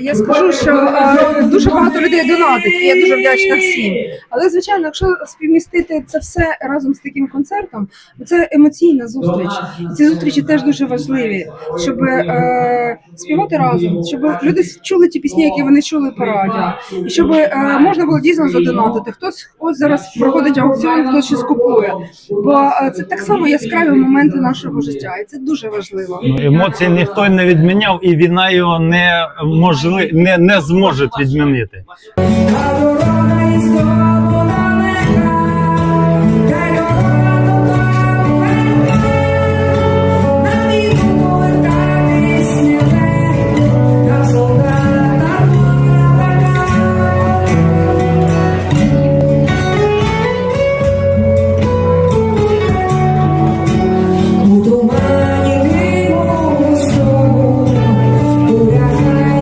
Я скажу, що е, дуже багато людей донатить, і я дуже вдячна всім. Але звичайно, якщо співмістити це все разом з таким концертом, то це емоційна зустріч. Ці зустрічі теж дуже важливі, щоб е, співати разом, щоб люди чули ті пісні, які вони чули по радіо, і щоб е, можна було дійсно задонатити. Хтось ось зараз проходить аукціон, хтось щось купує. Бо е, це так само яскраві моменти нашого життя, і це дуже важливо. Ну, Емоції ніхто не відміняв, і війна його не можли, не, не зможуть відмінити.